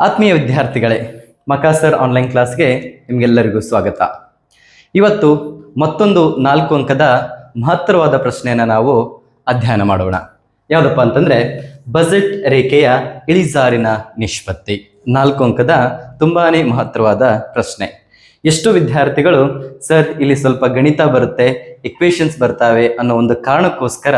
ಆತ್ಮೀಯ ವಿದ್ಯಾರ್ಥಿಗಳೇ, ಮಕಾಸರ್ ಆನ್ಲೈನ್ ಕ್ಲಾಸ್ಗೆ ನಿಮಗೆಲ್ಲರಿಗೂ ಸ್ವಾಗತ. ಇವತ್ತು ಮತ್ತೊಂದು ನಾಲ್ಕು ಅಂಕದ ಮಹತ್ತರವಾದ ಪ್ರಶ್ನೆಯನ್ನು ನಾವು ಅಧ್ಯಯನ ಮಾಡೋಣ. ಯಾವುದಪ್ಪ ಅಂತಂದ್ರೆ, ಬಜೆಟ್ ರೇಖೆಯ ಇಳಿಜಾರಿನ ನಿಷ್ಪತ್ತಿ. ನಾಲ್ಕು ಅಂಕದ ತುಂಬಾನೇ ಮಹತ್ತರವಾದ ಪ್ರಶ್ನೆ. ಎಷ್ಟು ವಿದ್ಯಾರ್ಥಿಗಳು, ಸರ್, ಇಲ್ಲಿ ಸ್ವಲ್ಪ ಗಣಿತ ಬರುತ್ತೆ ಇಕ್ವೇಶನ್ಸ್ ಬರ್ತಾವೆ ಅನ್ನೋ ಒಂದು ಕಾರಣಕ್ಕೋಸ್ಕರ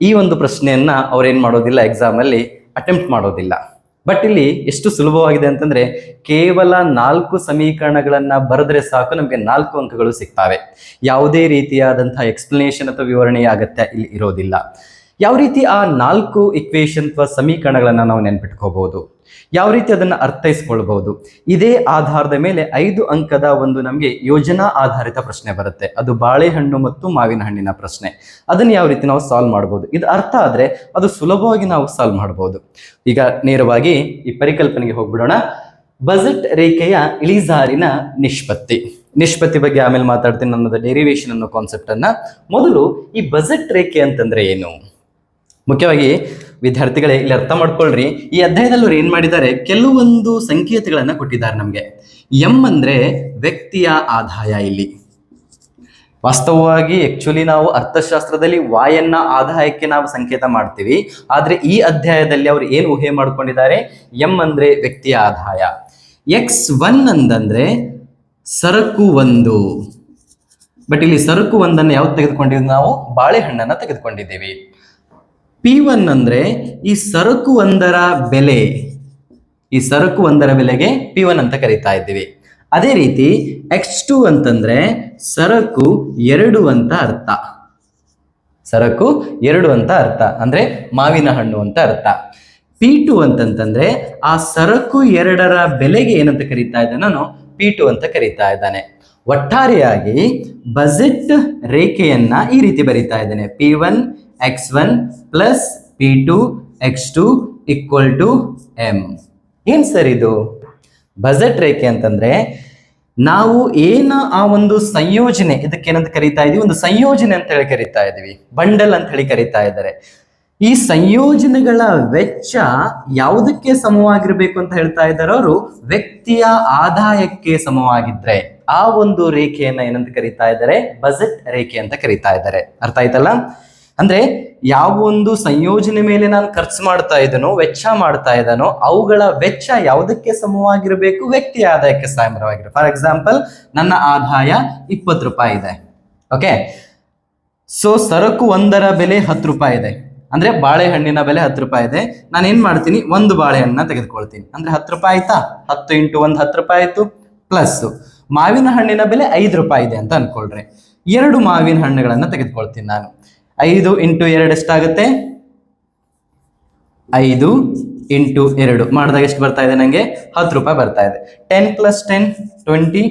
ಈ ಒಂದು ಪ್ರಶ್ನೆಯನ್ನ ಅವ್ರೇನ್ ಮಾಡೋದಿಲ್ಲ ಎಕ್ಸಾಮಲ್ಲಿ ಅಟೆಂಪ್ಟ್ ಮಾಡೋದಿಲ್ಲ. ಬಟ್ ಇಲ್ಲಿ ಎಷ್ಟು ಸುಲಭವಾಗಿದೆ ಅಂತಂದ್ರೆ ಕೇವಲ ನಾಲ್ಕು ಸಮೀಕರಣಗಳನ್ನ ಬರೆದ್ರೆ ಸಾಕು, ನಮಗೆ ನಾಲ್ಕು ಅಂಕಗಳು ಸಿಗ್ತವೆ. ಯಾವುದೇ ರೀತಿಯಾದಂತಹ ಎಕ್ಸ್ಪ್ಲನೇಷನ್ ಅಥವಾ ವಿವರಣೆಯ ಅಗತ್ಯ ಇಲ್ಲಿ ಇರೋದಿಲ್ಲ. ಯಾವ ರೀತಿ ಆ ನಾಲ್ಕು ಇಕ್ವೇಶನ್ ಅಥವಾ ಸಮೀಕರಣಗಳನ್ನು ನಾವು ನೆನ್ಪಿಟ್ಕೋಬಹುದು? ಯಾವ ರೀತಿ ಅದನ್ನ ಅರ್ಥೈಸ್ಕೊಳ್ಬಹುದು? ಇದೇ ಆಧಾರದ ಮೇಲೆ ಐದು ಅಂಕದ ಒಂದು ನಮಗೆ ಯೋಜನಾ ಆಧಾರಿತ ಪ್ರಶ್ನೆ ಬರುತ್ತೆ. ಅದು ಬಾಳೆಹಣ್ಣು ಮತ್ತು ಮಾವಿನ ಹಣ್ಣಿನ ಪ್ರಶ್ನೆ. ಅದನ್ನು ಯಾವ ರೀತಿ ನಾವು ಸಾಲ್ವ್ ಮಾಡಬಹುದು ಇದು ಅರ್ಥ ಆದ್ರೆ ಅದು ಸುಲಭವಾಗಿ ನಾವು ಸಾಲ್ವ್ ಮಾಡಬಹುದು ಈಗ ನೇರವಾಗಿ ಈ ಪರಿಕಲ್ಪನೆಗೆ ಹೋಗ್ಬಿಡೋಣ. ಬಜೆಟ್ ರೇಖೆಯ ಇಳಿಜಾರಿನ ನಿಷ್ಪತ್ತಿ. ನಿಷ್ಪತ್ತಿ ಬಗ್ಗೆ ಆಮೇಲೆ ಮಾತಾಡ್ತೀನಿ ನನ್ನದು ಡೆರಿವೇಶನ್ ಅನ್ನೋ ಕಾನ್ಸೆಪ್ಟ್ ಅನ್ನ. ಮೊದಲು ಈ ಬಜೆಟ್ ರೇಖೆ ಅಂತಂದ್ರೆ ಏನು? ಮುಖ್ಯವಾಗಿ ವಿದ್ಯಾರ್ಥಿಗಳೇ ಇಲ್ಲಿ ಅರ್ಥ ಮಾಡ್ಕೊಳ್ರಿ. ಈ ಅಧ್ಯಾಯದಲ್ಲಿ ಅವ್ರು ಏನ್ ಮಾಡಿದ್ದಾರೆ? ಕೆಲವೊಂದು ಸಂಕೇತಗಳನ್ನ ಕೊಟ್ಟಿದ್ದಾರೆ ನಮ್ಗೆ. ಎಂ ಅಂದ್ರೆ ವ್ಯಕ್ತಿಯ ಆದಾಯ ಇಲ್ಲಿ. ವಾಸ್ತವವಾಗಿ ಆಕ್ಚುಲಿ ನಾವು ಅರ್ಥಶಾಸ್ತ್ರದಲ್ಲಿ ವಾಯನ್ನ ಆದಾಯಕ್ಕೆ ನಾವು ಸಂಕೇತ ಮಾಡ್ತೀವಿ. ಆದ್ರೆ ಈ ಅಧ್ಯಾಯದಲ್ಲಿ ಅವರು ಏನು ಊಹೆ ಮಾಡ್ಕೊಂಡಿದ್ದಾರೆ? ಎಂ ಅಂದ್ರೆ ವ್ಯಕ್ತಿಯ ಆದಾಯ. ಎಕ್ಸ್ ಒನ್ ಅಂತಂದ್ರೆ ಸರಕು ಒಂದು. ಬಟ್ ಇಲ್ಲಿ ಸರಕು ಒಂದನ್ನು ಯಾವ್ದು ತೆಗೆದುಕೊಂಡಿದ್ದೀವಿ ನಾವು? ಬಾಳೆಹಣ್ಣನ್ನ ತೆಗೆದುಕೊಂಡಿದ್ದೀವಿ. ಪಿ ಒನ್ ಅಂದ್ರೆ ಈ ಸರಕು ಒಂದರ ಬೆಲೆ. ಈ ಸರಕು ಒಂದರ ಬೆಲೆಗೆ ಪಿ ಒನ್ ಅಂತ ಕರಿತಾ ಇದ್ದೀವಿ. ಅದೇ ರೀತಿ ಎಕ್ಸ್ ಟು ಅಂತಂದ್ರೆ ಸರಕು ಎರಡು ಅಂತ ಅರ್ಥ. ಸರಕು ಎರಡು ಅಂತ ಅರ್ಥ. ಅಂದ್ರೆ ಮಾವಿನ ಹಣ್ಣು ಅಂತ ಅರ್ಥ. ಪಿ ಟು ಅಂತಂತಂದ್ರೆ ಆ ಸರಕು ಎರಡರ ಬೆಲೆಗೆ ಏನಂತ ಕರೀತಾ ಇದ್ದಾನೆ ನಾನು? ಪಿ ಟು ಅಂತ ಕರೀತಾ ಇದ್ದಾನೆ. ಒಟ್ಟಾರೆಯಾಗಿ ಬಜೆಟ್ ರೇಖೆಯನ್ನ ಈ ರೀತಿ ಬರೀತಾ ಇದ್ದೇನೆ. P one X one plus P two X two ಏನ್ ಸರ್ ಇದು? ಬಜೆಟ್ ರೇಖೆ ಅಂತಂದ್ರೆ ನಾವು ಏನ ಆ ಒಂದು ಸಂಯೋಜನೆ, ಇದಕ್ಕೆ ಏನಂತ ಕರೀತಾ ಇದೀವಿ? ಒಂದು ಸಂಯೋಜನೆ ಅಂತ ಹೇಳಿ ಕರೀತಾ ಇದೀವಿ. ಬಂಡಲ್ ಅಂತ ಹೇಳಿ ಕರೀತಾ ಇದ್ದಾರೆ. ಈ ಸಂಯೋಜನೆಗಳ ವೆಚ್ಚ ಯಾವುದಕ್ಕೆ ಸಮವಾಗಿರ್ಬೇಕು ಅಂತ ಹೇಳ್ತಾ ಇದ್ದಾರೆ ಅವರು? ವ್ಯಕ್ತಿಯ ಆದಾಯಕ್ಕೆ ಸಮವಾಗಿದ್ರೆ. ಆ ಒಂದು ರೇಖೆಯನ್ನ ಏನಂತ ಕರೀತಾ ಇದ್ದಾರೆ? ಬಜೆಟ್ ರೇಖೆ ಅಂತ ಕರೀತಾ ಇದ್ದಾರೆ. ಅರ್ಥ ಆಯ್ತಲ್ಲ? ಅಂದ್ರೆ ಯಾವ ಒಂದು ಸಂಯೋಜನೆ ಮೇಲೆ ನಾನು ಖರ್ಚು ಮಾಡ್ತಾ ಇದ್ದಾನೋ, ವೆಚ್ಚ ಮಾಡ್ತಾ ಇದ್ದಾನೋ, ಅವುಗಳ ವೆಚ್ಚ ಯಾವುದಕ್ಕೆ ಸಮವಾಗಿರಬೇಕು? ವ್ಯಕ್ತಿ ಆದಾಯಕ್ಕೆ ಸಮವಾಗಿರಬೇಕು. ಫಾರ್ ಎಕ್ಸಾಂಪಲ್ ನನ್ನ ಆದಾಯ ಇಪ್ಪತ್ತು ರೂಪಾಯಿ ಇದೆ. ಓಕೆ ಸೊ ಸರಕು ಒಂದರ ಬೆಲೆ ಹತ್ತು ರೂಪಾಯಿ ಇದೆ. ಅಂದ್ರೆ ಬಾಳೆಹಣ್ಣಿನ ಬೆಲೆ ಹತ್ತು ರೂಪಾಯಿ ಇದೆ. ನಾನು ಏನ್ ಮಾಡ್ತೀನಿ? ಒಂದು ಬಾಳೆಹಣ್ಣನ್ನ ತೆಗೆದುಕೊಳ್ತೀನಿ. ಅಂದ್ರೆ ಹತ್ತು ರೂಪಾಯಿ ಆಯ್ತಾ? ಹತ್ತು ಇಂಟು ಒಂದು ಹತ್ತು ರೂಪಾಯಿ ಆಯ್ತು. ಪ್ಲಸ್ ಮಾವಿನ ಹಣ್ಣಿನ ಬೆಲೆ ಐದು ರೂಪಾಯಿ ಇದೆ ಅಂತ ಅನ್ಕೊಳ್ರಿ. ಎರಡು ಮಾವಿನ ಹಣ್ಣುಗಳನ್ನ ತೆಗೆದುಕೊಳ್ತೀನಿ ನಾನು. ಐದು ಇಂಟು ಎರಡು ಎಷ್ಟಾಗುತ್ತೆ? ಐದು ಇಂಟು ಎರಡು. ಮಾಡಿದಾಗ ಎಷ್ಟು ಬರ್ತಾ ಇದೆ ನನಗೆ ಹತ್ತು ರೂಪಾಯಿ ಬರ್ತಾ ಇದೆ. ಟೆನ್ ಪ್ಲಸ್ ಟೆನ್ ಟ್ವೆಂಟಿ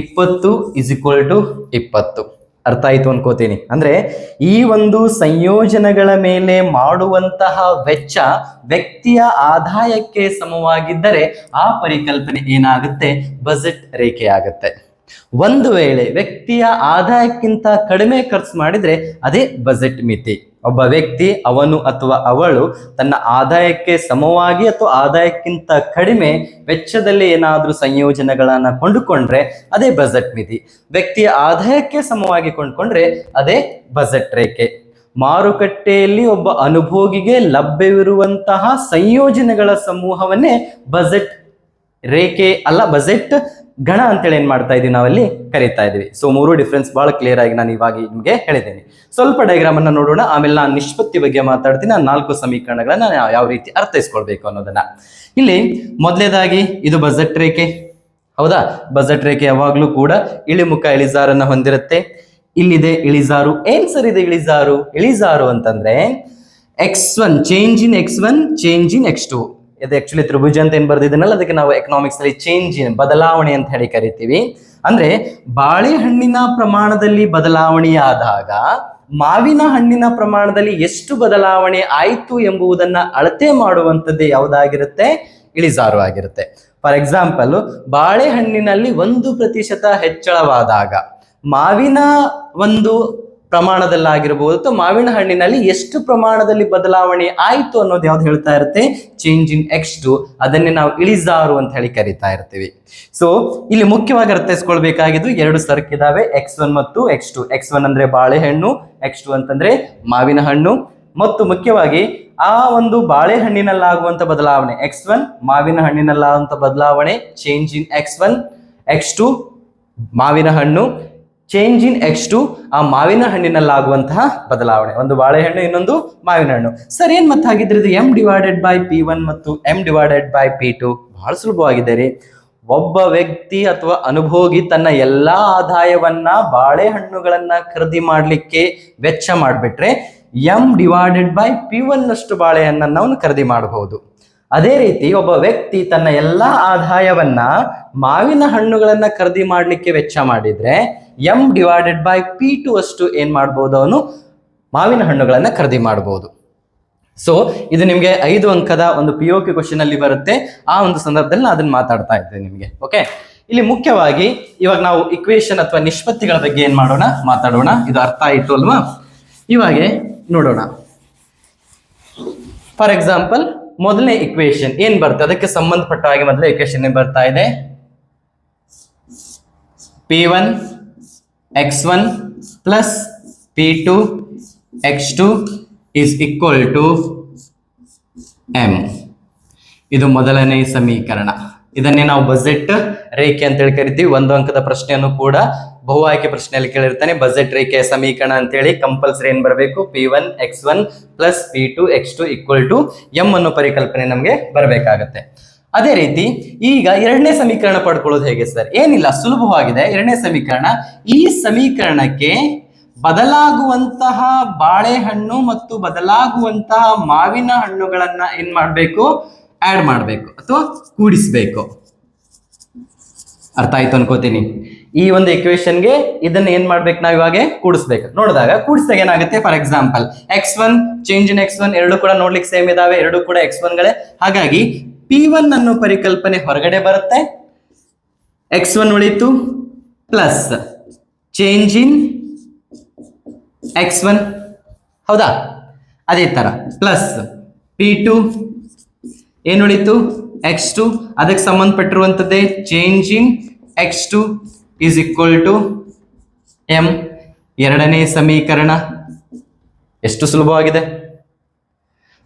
ಇಪ್ಪತ್ತು ಇಸ್ ಈಕ್ವಲ್ ಟು ಇಪ್ಪತ್ತು. ಅರ್ಥ ಆಯ್ತು ಅನ್ಕೋತೀನಿ. ಅಂದ್ರೆ ಈ ಒಂದು ಸಂಯೋಜನೆಗಳ ಮೇಲೆ ಮಾಡುವಂತಹ ವೆಚ್ಚ ವ್ಯಕ್ತಿಯ ಆದಾಯಕ್ಕೆ ಸಮವಾಗಿದ್ದರೆ ಆ ಪರಿಕಲ್ಪನೆ ಏನಾಗುತ್ತೆ? ಬಜೆಟ್ ರೇಖೆ ಆಗುತ್ತೆ ಒಂದು ವೇಳೆ ವ್ಯಕ್ತಿಯ ಆದಾಯಕ್ಕಿಂತ ಕಡಿಮೆ ಖರ್ಚು ಮಾಡಿದ್ರೆ ಅದೇ ಬಜೆಟ್ ಮಿತಿ. ಒಬ್ಬ ವ್ಯಕ್ತಿ, ಅವನು ಅಥವಾ ಅವಳು ತನ್ನ ಆದಾಯಕ್ಕೆ ಸಮವಾಗಿ ಅಥವಾ ಆದಾಯಕ್ಕಿಂತ ಕಡಿಮೆ ವೆಚ್ಚದಲ್ಲಿ ಏನಾದರೂ ಸಂಯೋಜನೆಗಳನ್ನು ಕೊಂಡುಕೊಂಡ್ರೆ ಅದೇ ಬಜೆಟ್ ಮಿತಿ. ವ್ಯಕ್ತಿಯ ಆದಾಯಕ್ಕೆ ಸಮವಾಗಿ ಕೊಂಡ್ಕೊಂಡ್ರೆ ಅದೇ ಬಜೆಟ್ ರೇಖೆ. ಮಾರುಕಟ್ಟೆಯಲ್ಲಿ ಒಬ್ಬ ಅನುಭೋಗಿಗೆ ಲಭ್ಯವಿರುವಂತಹ ಸಂಯೋಜನೆಗಳ ಸಮೂಹವನ್ನೇ ಬಜೆಟ್ ರೇಖೆ ಅಲ್ಲ, ಬಜೆಟ್ ಗಣ ಅಂತೇಳಿ ಏನ್ ಮಾಡ್ತಾ ಇದೀವಿ ನಾವಲ್ಲಿ? ಕರೀತಾ ಇದೀವಿ. ಸೊ ಮೂರು ಡಿಫ್ರೆನ್ಸ್ ಬಹಳ ಕ್ಲಿಯರ್ ಆಗಿ ನಾನು ಇವಾಗ ನಿಮಗೆ ಹೇಳಿದ್ದೇನೆ. ಸ್ವಲ್ಪ ಡಯಾಗ್ರಾಮ್ ಅನ್ನ ನೋಡೋಣ. ಆಮೇಲೆ ನಾನು ನಿಷ್ಪತ್ತಿ ಬಗ್ಗೆ ಮಾತಾಡ್ತೀನಿ. ಆ ನಾಲ್ಕು ಸಮೀಕರಣಗಳನ್ನ ಯಾವ ರೀತಿ ಅರ್ಥೈಸ್ಕೊಳ್ಬೇಕು ಅನ್ನೋದನ್ನ. ಇಲ್ಲಿ ಮೊದಲೇದಾಗಿ ಇದು ಬಜೆಟ್ ರೇಖೆ. ಹೌದಾ? ಬಜೆಟ್ ರೇಖೆ ಯಾವಾಗ್ಲೂ ಕೂಡ ಇಳಿಮುಖ ಇಳಿಜಾರನ್ನ ಹೊಂದಿರುತ್ತೆ. ಇಲ್ಲಿದೆ ಇಳಿಜಾರು. ಏನ್ ಸರ್ ಇದೆ ಇಳಿಜಾರು? ಇಳಿಜಾರು ಅಂತಂದ್ರೆ X one change in X one change in X two ಇದು ಆಕ್ಚುಲಿ ತ್ರಿಭುಜ ಅಂತ ಏನು ಬರ್ದಿದ್ದೀನಲ್ಲ, ಅದಕ್ಕೆ ನಾವು ಎಕನಾಮಿಕ್ಸ್ ಅಲ್ಲಿ ಚೇಂಜ್ ಬದಲಾವಣೆ ಅಂತ ಹೇಳಿ ಕರಿತೀವಿ. ಅಂದ್ರೆ ಬಾಳೆಹಣ್ಣಿನ ಪ್ರಮಾಣದಲ್ಲಿ ಬದಲಾವಣೆಯಾದಾಗ ಮಾವಿನ ಹಣ್ಣಿನ ಪ್ರಮಾಣದಲ್ಲಿ ಎಷ್ಟು ಬದಲಾವಣೆ ಆಯಿತು ಎಂಬುದನ್ನ ಅಳತೆ ಮಾಡುವಂಥದ್ದು ಯಾವುದಾಗಿರುತ್ತೆ? ಇಳಿಜಾರು ಆಗಿರುತ್ತೆ. ಫಾರ್ ಎಕ್ಸಾಂಪಲ್ ಬಾಳೆಹಣ್ಣಿನಲ್ಲಿ ಒಂದು ಪ್ರತಿಶತ ಹೆಚ್ಚಳವಾದಾಗ ಮಾವಿನ ಒಂದು ಪ್ರಮಾಣದಲ್ಲಾಗಿರ್ಬೋದು. ಅಥವಾ ಮಾವಿನ ಹಣ್ಣಿನಲ್ಲಿ ಎಷ್ಟು ಪ್ರಮಾಣದಲ್ಲಿ ಬದಲಾವಣೆ ಆಯಿತು ಅನ್ನೋದು ಯಾವ್ದು ಹೇಳ್ತಾ ಇರುತ್ತೆ? ಚೇಂಜ್ ಇನ್ ಎಕ್ಸ್ ಟು ಅದನ್ನೇ ನಾವು ಇಳಿಜಾರು ಅಂತ ಹೇಳಿ ಕರಿತಾ ಇರ್ತೀವಿ. ಸೊ ಇಲ್ಲಿ ಮುಖ್ಯವಾಗಿ ಅರ್ಥೈಸ್ಕೊಳ್ಬೇಕಾಗಿದ್ದು ಎರಡು ಸರ್ಕ್ ಇದಾವೆ. ಎಕ್ಸ್ ಒನ್ ಮತ್ತು ಎಕ್ಸ್ ಟು ಎಕ್ಸ್ ಒನ್ ಅಂದ್ರೆ ಬಾಳೆಹಣ್ಣು ಎಕ್ಸ್ ಟು ಅಂತಂದ್ರೆ ಮಾವಿನ ಹಣ್ಣು. ಮತ್ತು ಮುಖ್ಯವಾಗಿ ಆ ಒಂದು ಬಾಳೆಹಣ್ಣಿನಲ್ಲಾಗುವಂತ ಬದಲಾವಣೆ ಎಕ್ಸ್ ಒನ್ ಮಾವಿನ ಹಣ್ಣಿನಲ್ಲಾಗುವಂತ ಬದಲಾವಣೆ change in X one X two ಮಾವಿನ ಹಣ್ಣು ಚೇಂಜ್ ಇನ್ ಎಕ್ಸ್ ಟು ಆ ಮಾವಿನ ಹಣ್ಣಿನಲ್ಲಾಗುವಂತಹ ಬದಲಾವಣೆ. ಒಂದು ಬಾಳೆಹಣ್ಣು, ಇನ್ನೊಂದು ಮಾವಿನ ಹಣ್ಣು. ಸರ್, ಏನ್ ಮತ್ತೆ ಹಾಗಿದ್ರೆ ಇದು M divided by P one ಮತ್ತು M divided by P two ಬಹಳ ಸುಲಭವಾಗಿದೆ ರೀ. ಒಬ್ಬ ವ್ಯಕ್ತಿ ಅಥವಾ ಅನುಭೋಗಿ ತನ್ನ ಎಲ್ಲಾ ಆದಾಯವನ್ನ ಬಾಳೆಹಣ್ಣುಗಳನ್ನ ಖರೀದಿ ಮಾಡಲಿಕ್ಕೆ ವೆಚ್ಚ ಮಾಡಿಬಿಟ್ರೆ M divided by P one ಅಷ್ಟು ಬಾಳೆಹಣ್ಣನ್ನು ಅವನು ಖರೀದಿ ಮಾಡಬಹುದು ಅದೇ ರೀತಿ ಒಬ್ಬ ವ್ಯಕ್ತಿ ತನ್ನ ಎಲ್ಲಾ ಆದಾಯವನ್ನ ಮಾವಿನ ಹಣ್ಣುಗಳನ್ನ ಖರೀದಿ ಮಾಡಲಿಕ್ಕೆ ವೆಚ್ಚ ಮಾಡಿದ್ರೆ M divided by P two ಅಷ್ಟು ಏನು ಮಾಡ್ಬೋದು ಅವನು? ಮಾವಿನ ಹಣ್ಣುಗಳನ್ನು ಖರೀದಿ ಮಾಡಬಹುದು ಸೊ ಇದು ನಿಮಗೆ ಐದು ಅಂಕದ ಒಂದು ಪಿ ಒ ಕ್ವಶನ್ ಅಲ್ಲಿ ಬರುತ್ತೆ. ಆ ಒಂದು ಸಂದರ್ಭದಲ್ಲಿ ನಾನು ಅದನ್ನ ಮಾತಾಡ್ತಾ ಇದ್ದೆ ನಿಮಗೆ. ಓಕೆ ಇಲ್ಲಿ ಮುಖ್ಯವಾಗಿ ಇವಾಗ ನಾವು ಇಕ್ವೇಶನ್ ಅಥವಾ ನಿಷ್ಪತ್ತಿಗಳ ಬಗ್ಗೆ ಏನು ಮಾಡೋಣ? ಮಾತಾಡೋಣ. ಇದು ಅರ್ಥ ಆಯಿತು ಅಲ್ವಾ? ಇವಾಗೆ ನೋಡೋಣ. ಫಾರ್ ಎಕ್ಸಾಂಪಲ್ ಮೊದಲನೇ ಇಕ್ವೇಶನ್ ಏನ್ ಬರುತ್ತೆ? ಅದಕ್ಕೆ ಸಂಬಂಧಪಟ್ಟ ಹಾಗೆ ಮೊದಲೇ ಇಕ್ವೇಶನ್ ಏನ್ ಬರ್ತಾ ಇದೆ? P one X one plus P two X two m equal to M ಇದು ಮೊದಲನೇ ಸಮೀಕರಣ. ಇದನ್ನೇ ನಾವು ಬಜೆಟ್ ರೇಖೆ ಅಂತ ಹೇಳಿ ಕರಿತೀವಿ. ಒಂದು ಅಂಕದ ಪ್ರಶ್ನೆಯನ್ನು ಕೂಡ ಬಹು ಆಯ್ಕೆ ಪ್ರಶ್ನೆಯಲ್ಲಿ ಕೇಳಿರ್ತಾನೆ. ಬಜೆಟ್ ರೇಖೆಯ ಸಮೀಕರಣ ಅಂತೇಳಿ ಕಂಪಲ್ಸರಿ ಏನ್ ಬರಬೇಕು? P one X one plus P two X two equal to M ಅನ್ನೋ ಪರಿಕಲ್ಪನೆ ನಮಗೆ ಬರಬೇಕಾಗತ್ತೆ. ಅದೇ ರೀತಿ ಈಗ ಎರಡನೇ ಸಮೀಕರಣ ಪಡ್ಕೊಳ್ಳೋದು ಹೇಗೆ ಸರ್ ಏನಿಲ್ಲ, ಸುಲಭವಾಗಿದೆ. ಎರಡನೇ ಸಮೀಕರಣ, ಈ ಸಮೀಕರಣಕ್ಕೆ ಬದಲಾಗುವಂತಹ ಬಾಳೆಹಣ್ಣು ಮತ್ತು ಬದಲಾಗುವಂತಹ ಮಾವಿನ ಹಣ್ಣುಗಳನ್ನ ಏನ್ ಮಾಡಬೇಕು? ಆಡ್ ಮಾಡಬೇಕು ಅಥವಾ ಕೂಡಿಸ್ಬೇಕು. ಅರ್ಥ ಆಯ್ತು ಅನ್ಕೋತೀನಿ. ಈ ಒಂದು ಇಕ್ವೇಶನ್ಗೆ ಇದನ್ನ ಏನ್ ಮಾಡ್ಬೇಕು ನಾವು ಇವಾಗ? ಕೂಡಿಸ್ಬೇಕು. ನೋಡಿದಾಗ ಕೂಡಿಸಿದಾಗ ಏನಾಗುತ್ತೆ? For example X one change in X one ಎರಡು ಕೂಡ ನೋಡ್ಲಿಕ್ಕೆ ಸೇಮ್ ಇದಾವೆ, ಎರಡು ಕೂಡ ಎಕ್ಸ್ ಒನ್ಗಳೇ ಹಾಗಾಗಿ ಪಿ ಒನ್ ಅನ್ನೋ ಪರಿಕಲ್ಪನೆ ಹೊರಗಡೆ ಬರುತ್ತೆ. ಎಕ್ಸ್ ಒನ್ ಉಳಿತು. Plus change in X one ಹೌದಾ? ಅದೇ ತರ. ಪ್ಲಸ್ ಪಿ ಟು ಏನು ಉಳಿತು? ಎಕ್ಸ್ ಟು ಅದಕ್ಕೆ ಸಂಬಂಧಪಟ್ಟಿರುವಂಥದ್ದೇ change in X two is equal to M ಎರಡನೇ ಸಮೀಕರಣ. ಎಷ್ಟು ಸುಲಭವಾಗಿದೆ?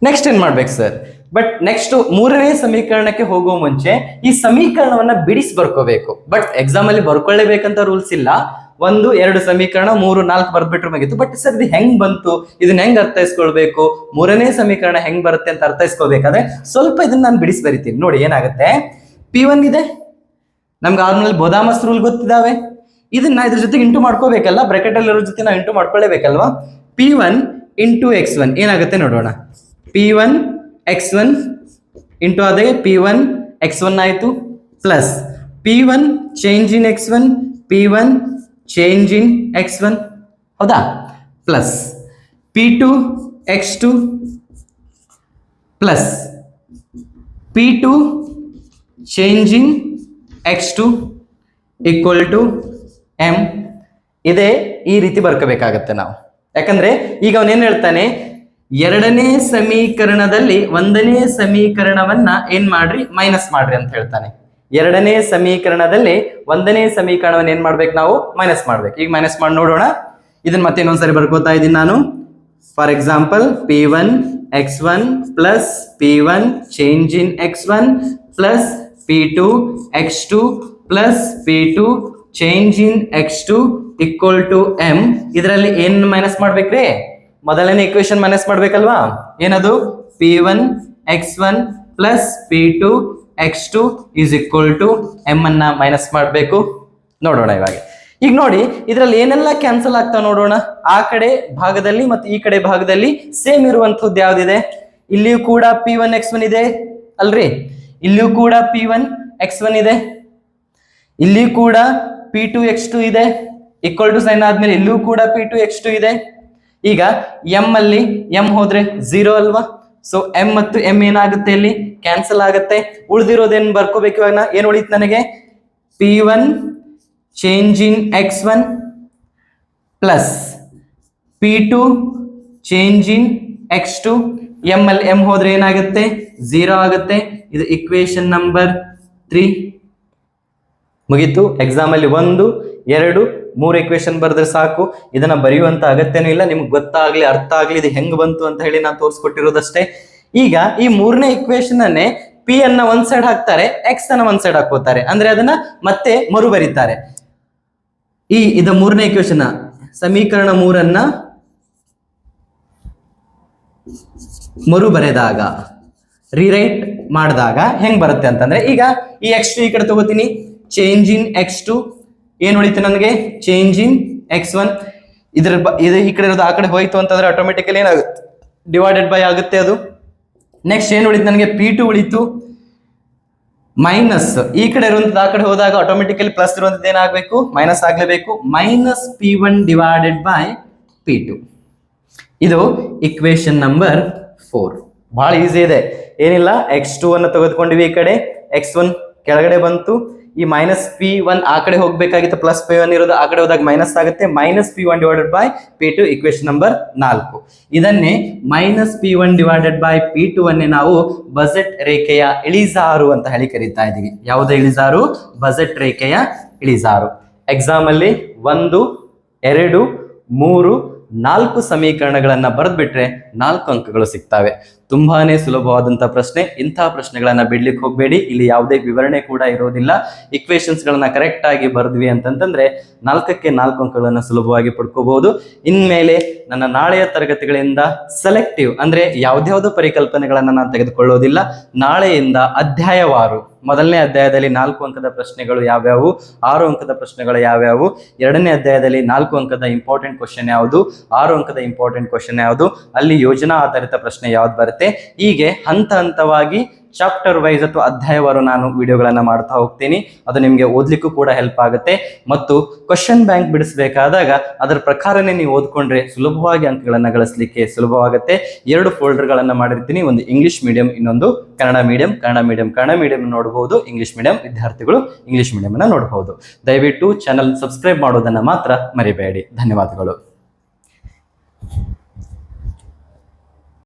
ನೆಕ್ಸ್ಟ್ ಏನ್ ಮಾಡ್ಬೇಕು ಸರ್ ಬಟ್ ನೆಕ್ಸ್ಟ್ ಮೂರನೇ ಸಮೀಕರಣಕ್ಕೆ ಹೋಗುವ ಮುಂಚೆ ಈ ಸಮೀಕರಣವನ್ನ ಬಿಡಿಸಿ ಬರ್ಕೋಬೇಕು. ಬಟ್ ಎಕ್ಸಾಮ್ ಅಲ್ಲಿ ಬರ್ಕೊಳ್ಳೇಬೇಕಂತ ರೂಲ್ಸ್ ಇಲ್ಲ. ಒಂದು, ಎರಡು ಸಮೀಕರಣ, ಮೂರು, ನಾಲ್ಕು ಬರ್ದ್ಬಿಟ್ರೆ ಮುಗಿತು. ಬಟ್ ಸರ್ ಇದು ಹೆಂಗ್ ಬಂತು? ಇದನ್ನ ಹೆಂಗ್ ಅರ್ಥೈಸ್ಕೊಳ್ಬೇಕು? ಮೂರನೇ ಸಮೀಕರಣ ಹೆಂಗ್ ಬರುತ್ತೆ ಅಂತ ಅರ್ಥೈಸ್ಕೋಬೇಕಾದ್ರೆ ಸ್ವಲ್ಪ ಇದನ್ನ ನಾನು ಬಿಡಿಸಿ ಬರಿತೀನಿ. ನೋಡಿ, ಏನಾಗುತ್ತೆ? ಪಿ ಒನ್ ಇದೆ. ನಮ್ಗೆ ಆದ್ಮೇಲೆ ಬೋದಾಮಸ್ ರೂಲ್ ಗೊತ್ತಿದಾವೆ ಇದನ್ನ ಇದ್ರ ಜೊತೆಗೆ ಇಂಟು ಮಾಡ್ಕೋಬೇಕಲ್ಲ? ಬ್ರಾಕೆಟ್ ಅಲ್ಲಿರೋ ಜೊತೆ ನಾವು into ಮಾಡ್ಕೊಳ್ಳೇಬೇಕಲ್ವಾ? P one into X one ಏನಾಗುತ್ತೆ ನೋಡೋಣ. P one X one into ಅದೇ ಪಿ ಒನ್ ಎಕ್ಸ್ ಒನ್ ಆಯಿತು plus P one change in X one P one change in X one ಹೌದಾ? Plus P two X two plus P two change in X two equal to M ಇದೇ ಈ ರೀತಿ ಬರ್ಕೋಬೇಕಾಗತ್ತೆ ನಾವು. ಯಾಕಂದರೆ ಈಗ ಅವನೇನು ಹೇಳ್ತಾನೆ? ಎರಡನೇ ಸಮೀಕರಣದಲ್ಲಿ ಒಂದನೇ ಸಮೀಕರಣವನ್ನ ಏನ್ ಮಾಡ್ರಿ? ಮೈನಸ್ ಮಾಡ್ರಿ ಅಂತ ಹೇಳ್ತಾನೆ. ಎರಡನೇ ಸಮೀಕರಣದಲ್ಲಿ ಒಂದನೇ ಸಮೀಕರಣವನ್ನ ಏನ್ ಮಾಡ್ಬೇಕು ನಾವು? ಮೈನಸ್ ಮಾಡ್ಬೇಕು. ಈಗ ಮೈನಸ್ ಮಾಡಿ ನೋಡೋಣ. ಇದನ್ನ ಮತ್ತೆ ಇನ್ನೊಂದ್ಸರಿ ಬರ್ಕೋತಾ ಇದ್ದೀನಿ ನಾನು. For example P one X one plus P one change in X one plus P two X two plus P two change in X two equal to M ಇದರಲ್ಲಿ ಏನ್ ಮೈನಸ್ ಮಾಡ್ಬೇಕ್ರಿ? ಮೊದಲನೇ ಇಕ್ವೇಶನ್ ಮೈನಸ್ ಮಾಡ್ಬೇಕಲ್ವಾ? ಏನದು? P one X one plus P two X two is equal to M ಅನ್ನ minus ಮಾಡಬೇಕು. ನೋಡೋಣ ಇವಾಗ. ಈಗ ನೋಡಿ, ಇದರಲ್ಲಿ ಏನೆಲ್ಲ ಕ್ಯಾನ್ಸಲ್ ಆಗ್ತಾ ನೋಡೋಣ. ಆ ಕಡೆ ಭಾಗದಲ್ಲಿ ಮತ್ತು ಈ ಕಡೆ ಭಾಗದಲ್ಲಿ ಸೇಮ್ ಇರುವಂತಹದ್ದು ಯಾವ್ದಿದೆ? ಇಲ್ಲಿಯೂ ಕೂಡ ಪಿ ಒನ್ ಎಕ್ಸ್ ಒನ್ ಇದೆ ಅಲ್ರಿ? ಇಲ್ಲಿಯೂ ಕೂಡ ಪಿ ಒನ್ ಎಕ್ಸ್ ಒನ್ ಇದೆ. ಇಲ್ಲಿಯೂ ಕೂಡ ಪಿ ಟು ಎಕ್ಸ್ ಟು ಇದೆ. ಈಕ್ವಲ್ ಟು ಸೈನ್ ಆದ್ಮೇಲೆ ಇಲ್ಲೂ ಕೂಡ ಪಿ ಟು ಎಕ್ಸ್ ಟು ಇದೆ. ಈಗ ಎಂ ಅಲ್ಲಿ ಎಂ ಹೋದ್ರೆ ಝೀರೋ ಅಲ್ವಾ? ಸೊ ಎಂ ಮತ್ತು ಎಂ ಏನಾಗುತ್ತೆ ಇಲ್ಲಿ? ಕ್ಯಾನ್ಸಲ್ ಆಗುತ್ತೆ. ಉಳಿದಿರೋದೇನು ಬರ್ಕೋಬೇಕು ಇವಾಗ? ಏನು ಉಳಿತು ನನಗೆ? P one change in X one plus P two change in X two M ಅಲ್ಲಿ ಎಂ ಹೋದ್ರೆ ಏನಾಗುತ್ತೆ? ಝೀರೋ ಆಗುತ್ತೆ. ಇದು ಇಕ್ವೇಶನ್ ನಂಬರ್ ತ್ರೀ ಮುಗೀತು. ಎಕ್ಸಾಮಲ್ಲಿ ಒಂದು, ಎರಡು ಮೂರು ಇಕ್ವೇಶನ್ ಬರೆದ್ರೆ ಸಾಕು. ಇದನ್ನ ಬರೆಯುವಂತ ಅಗತ್ಯನೂ ಇಲ್ಲ. ನಿಮ್ಗೆ ಗೊತ್ತಾಗ್ಲಿ, ಅರ್ಥ ಆಗ್ಲಿ, ಇದು ಹೆಂಗ್ ಬಂತು ಅಂತ ಹೇಳಿ ನಾನು ತೋರಿಸ್ಕೊಟ್ಟಿರೋದಷ್ಟೇ. ಈಗ ಈ ಮೂರನೇ ಇಕ್ವೇಶನ್ ಅನ್ನೇ ಪಿ ಅನ್ನ ಒಂದ್ ಸೈಡ್ ಹಾಕ್ತಾರೆ ಎಕ್ಸ್ ಅನ್ನ ಒಂದ್ ಸೈಡ್ ಹಾಕೋತಾರೆ ಅಂದ್ರೆ ಅದನ್ನ ಮತ್ತೆ ಮರು ಬರೀತಾರೆ ಈ ಇದ ಮೂರನೇ ಇಕ್ವೇಶನ್ ಸಮೀಕರಣ ಮೂರನ್ನ ಮರು ಬರೆದಾಗ ರಿರೈಟ್ ಮಾಡಿದಾಗ ಹೆಂಗ್ ಬರುತ್ತೆ ಅಂತಂದ್ರೆ ಈಗ ಈ ಎಕ್ಸ್ ಟು ಈ ಕಡೆ ತಗೋತೀನಿ. ಚೇಂಜ್ ಇನ್ ಎಕ್ಸ್ ಟು ಏನ್ ಉಳಿತು ನನಗೆ? ಚೇಂಜ್ ಇನ್ ಎಕ್ಸ್ ಒನ್ ಇದ್ರ ಇದು ಈ ಕಡೆ ಇರೋದು ಆ ಕಡೆ ಹೋಯ್ತು ಅಂತಂದ್ರೆ ಆಟೋಮೆಟಿಕಲಿ ಏನಾಗುತ್ತೆ? ಡಿವೈಡೆಡ್ ಬೈ ಆಗುತ್ತೆ ಅದು. ನೆಕ್ಸ್ಟ್ ಏನ್ ಉಳಿತು ನನಗೆ? ಪಿ ಟು ಉಳಿತು ಮೈನಸ್ ಈ ಕಡೆ ಇರುವಂತದ್ದು ಆ ಕಡೆ ಹೋದಾಗ ಆಟೋಮೆಟಿಕಲಿ ಪ್ಲಸ್ ಇರುವಂತದ್ದು ಏನಾಗಬೇಕು? ಮೈನಸ್ ಆಗಲೇಬೇಕು. Minus P one divided by P two ಇದು ಇಕ್ವೇಶನ್ ನಂಬರ್ ಫೋರ್ ಬಹಳ ಈಸಿ ಇದೆ. ಏನಿಲ್ಲ? ಎಕ್ಸ್ ಟೂ ಅನ್ನು ತೆಗೆದುಕೊಂಡಿವಿ ಈ ಕಡೆ. ಎಕ್ಸ್ ಒನ್ ಕೆಳಗಡೆ ಬಂತು. ಈ ಮೈನಸ್ ಪಿ ಒನ್ ಆ ಕಡೆ ಹೋಗಬೇಕಾಗಿತ್ತು ಪ್ಲಸ್ ಪಿ ಒನ್ ಇರೋದು ಆ ಕಡೆ ಹೋದಾಗ ಮೈನಸ್ ಆಗುತ್ತೆ. Minus P one divided by P two equation number ನಾಲ್ಕು. ಇದನ್ನೇ minus P one divided by P two ಅನ್ನೇ ನಾವು ಬಜೆಟ್ ರೇಖೆಯ ಇಳಿಜಾರು ಅಂತ ಹೇಳಿ ಕರೀತಾ ಇದ್ದೀವಿ ಯಾವುದೇ ಇಳಿಜಾರು? ಬಜೆಟ್ ರೇಖೆಯ ಇಳಿಜಾರು. ಎಕ್ಸಾಮ್ ಅಲ್ಲಿ ಒಂದು, ಎರಡು, ಮೂರು, ನಾಲ್ಕು ಸಮೀಕರಣಗಳನ್ನ ಬರೆದ್ಬಿಟ್ರೆ ನಾಲ್ಕು ಅಂಕಗಳು ಸಿಗ್ತವೆ. ತುಂಬಾನೇ ಸುಲಭವಾದಂತಹ ಪ್ರಶ್ನೆ. ಇಂತಹ ಪ್ರಶ್ನೆಗಳನ್ನ ಬಿಡ್ಲಿಕ್ಕೆ ಹೋಗಬೇಡಿ. ಇಲ್ಲಿ ಯಾವುದೇ ವಿವರಣೆ ಕೂಡ ಇರೋದಿಲ್ಲ. ಇಕ್ವೇಶನ್ಸ್ ಗಳನ್ನ ಕರೆಕ್ಟ್ ಆಗಿ ಬರೆದ್ವಿ ಅಂತಂತಂದ್ರೆ ನಾಲ್ಕಕ್ಕೆ ನಾಲ್ಕು ಅಂಕಗಳನ್ನ ಸುಲಭವಾಗಿ ಪಡ್ಕೋಬಹುದು. ಇನ್ಮೇಲೆ ನನ್ನ ನಾಳೆಯ ತರಗತಿಗಳಿಂದ ಸೆಲೆಕ್ಟಿವ್ ಅಂದ್ರೆ ಯಾವ್ದ್ಯಾವ್ದು ಪರಿಕಲ್ಪನೆಗಳನ್ನ ನಾನು ತೆಗೆದುಕೊಳ್ಳೋದಿಲ್ಲ. ನಾಳೆಯಿಂದ ಅಧ್ಯಾಯವಾರು ಮೊದಲನೇ ಅಧ್ಯಾಯದಲ್ಲಿ ನಾಲ್ಕು ಅಂಕದ ಪ್ರಶ್ನೆಗಳು ಯಾವ್ಯಾವು? ಆರು ಅಂಕದ ಪ್ರಶ್ನೆಗಳು ಯಾವ್ಯಾವು? ಎರಡನೇ ಅಧ್ಯಾಯದಲ್ಲಿ ನಾಲ್ಕು ಅಂಕದ ಇಂಪಾರ್ಟೆಂಟ್ ಕ್ವಶನ್ ಯಾವುದು? ಆರು ಅಂಕದ ಇಂಪಾರ್ಟೆಂಟ್ ಕ್ವಶನ್ ಯಾವುದು? ಅಲ್ಲಿ ಯೋಜನಾ ಆಧಾರಿತ ಪ್ರಶ್ನೆ ಯಾವ್ದು ಬರುತ್ತೆ? ಹೀಗೆ ಹಂತ ಹಂತವಾಗಿ ಚಾಪ್ಟರ್ ವೈಸ್ ಅಥವಾ ಅಧ್ಯಾಯವಾರು ನಾನು ವಿಡಿಯೋಗಳನ್ನು ಮಾಡ್ತಾ ಹೋಗ್ತೀನಿ. ಅದು ನಿಮಗೆ ಓದ್ಲಿಕ್ಕೂ ಕೂಡ ಹೆಲ್ಪ್ ಆಗುತ್ತೆ. ಮತ್ತು ಕ್ವಶನ್ ಬ್ಯಾಂಕ್ ಬಿಡಿಸಬೇಕಾದಾಗ ಅದರ ಪ್ರಕಾರನೇ ನೀವು ಓದ್ಕೊಂಡ್ರೆ ಸುಲಭವಾಗಿ ಅಂಕಗಳನ್ನು ಗಳಿಸಲಿಕ್ಕೆ ಸುಲಭವಾಗುತ್ತೆ. ಎರಡು ಫೋಲ್ಡರ್ಗಳನ್ನು ಮಾಡಿರ್ತೀನಿ. ಒಂದು ಇಂಗ್ಲಿಷ್ ಮೀಡಿಯಂ ಇನ್ನೊಂದು Kannada medium Kannada medium Kannada medium ನೋಡಬಹುದು ಇಂಗ್ಲಿಷ್ ಮೀಡಿಯಂ ವಿದ್ಯಾರ್ಥಿಗಳು ಇಂಗ್ಲಿಷ್ ಮೀಡಿಯಂ ಅನ್ನ ನೋಡಬಹುದು ದಯವಿಟ್ಟು ಚಾನಲ್ ಸಬ್ಸ್ಕ್ರೈಬ್ ಮಾಡೋದನ್ನ ಮಾತ್ರ ಮರಿಬೇಡಿ. ಧನ್ಯವಾದಗಳು.